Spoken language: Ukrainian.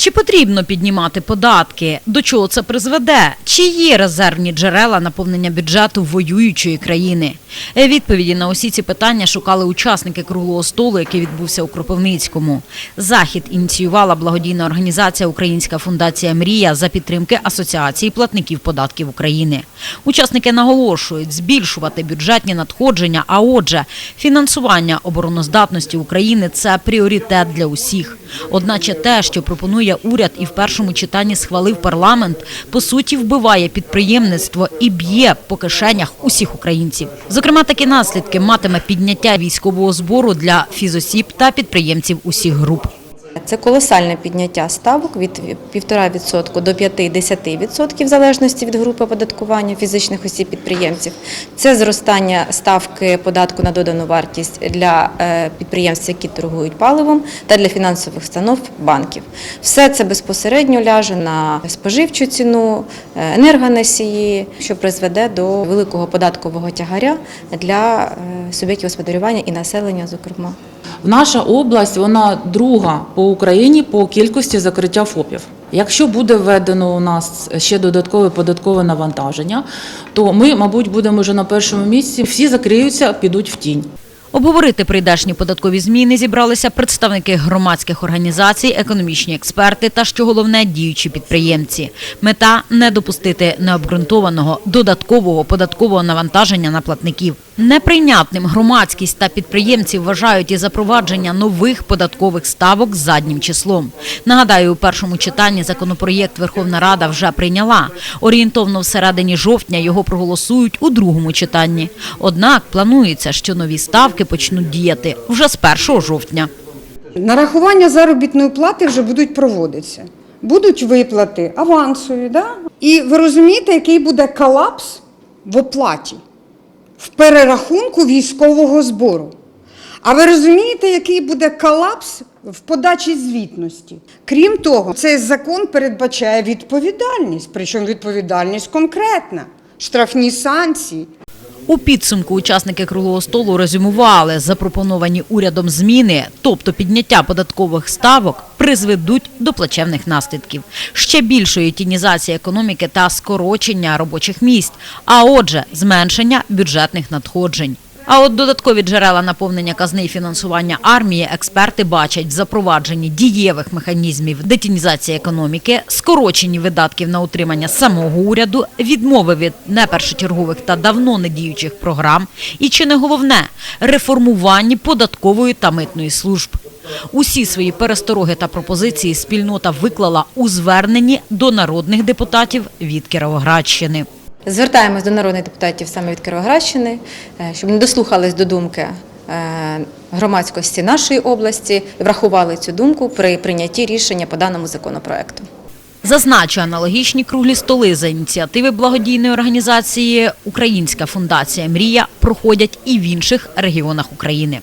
Чи потрібно піднімати податки? До чого це призведе? Чи є резервні джерела наповнення бюджету воюючої країни? Е, Відповіді на усі ці питання шукали учасники круглого столу, який відбувся у Кропивницькому. Захід ініціювала благодійна організація Українська фундація Мрія за підтримки Асоціації платників податків України. Учасники наголошують збільшувати бюджетні надходження, а отже, фінансування обороноздатності України це пріоритет для усіх. Одначе те, що пропонує уряд і в першому читанні схвалив парламент, по суті вбиває підприємництво і б'є по кишенях усіх українців. Зокрема, такі наслідки матиме підняття військового збору для фізосіб та підприємців усіх груп. Це колосальне підняття ставок від 1,5% до 5-10% в залежності від групи оподаткування фізичних осіб підприємців. Це зростання ставки податку на додану вартість для е, підприємств, які торгують паливом, та для фінансових установ банків. Все це безпосередньо ляже на споживчу ціну, е, енергоносії, що призведе до великого податкового тягаря для е, суб'єктів господарювання і населення, зокрема. Наша область вона друга по Україні по кількості закриття ФОПів. Якщо буде введено у нас ще додаткове податкове навантаження, то ми, мабуть, будемо вже на першому місці. Всі закриються, підуть в тінь. Обговорити прийдешні податкові зміни зібралися представники громадських організацій, економічні експерти та, що головне, діючі підприємці. Мета – не допустити необґрунтованого додаткового податкового навантаження на платників. Неприйнятним громадськість та підприємці вважають і запровадження нових податкових ставок заднім числом. Нагадаю, у першому читанні законопроєкт Верховна Рада вже прийняла. Орієнтовно всередині жовтня його проголосують у другому читанні. Однак планується, що нові ставки почнуть діяти вже з 1 жовтня. Нарахування заробітної плати вже будуть проводитися. Будуть виплати авансові, да? і ви розумієте, який буде колапс в оплаті, в перерахунку військового збору. А ви розумієте, який буде колапс в подачі звітності? Крім того, цей закон передбачає відповідальність, причому відповідальність конкретна, штрафні санкції. У підсумку учасники круглого столу резюмували запропоновані урядом зміни, тобто підняття податкових ставок, призведуть до плачевних наслідків, ще більшої тінізації економіки та скорочення робочих місць, а отже, зменшення бюджетних надходжень. А от додаткові джерела наповнення казни і фінансування армії експерти бачать в запровадженні дієвих механізмів детінізації економіки, скороченні видатків на утримання самого уряду, відмови від непершочергових та давно недіючих програм і, чи не головне, реформуванні податкової та митної служб. Усі свої перестороги та пропозиції спільнота виклала у зверненні до народних депутатів від Кіровоградщини. Звертаємось до народних депутатів саме від Кіровоградщини, е, щоб не дослухались до думки е, громадськості нашої області і врахували цю думку при прийнятті рішення по даному законопроекту. Зазначу, аналогічні круглі столи за ініціативи благодійної організації Українська фундація Мрія проходять і в інших регіонах України.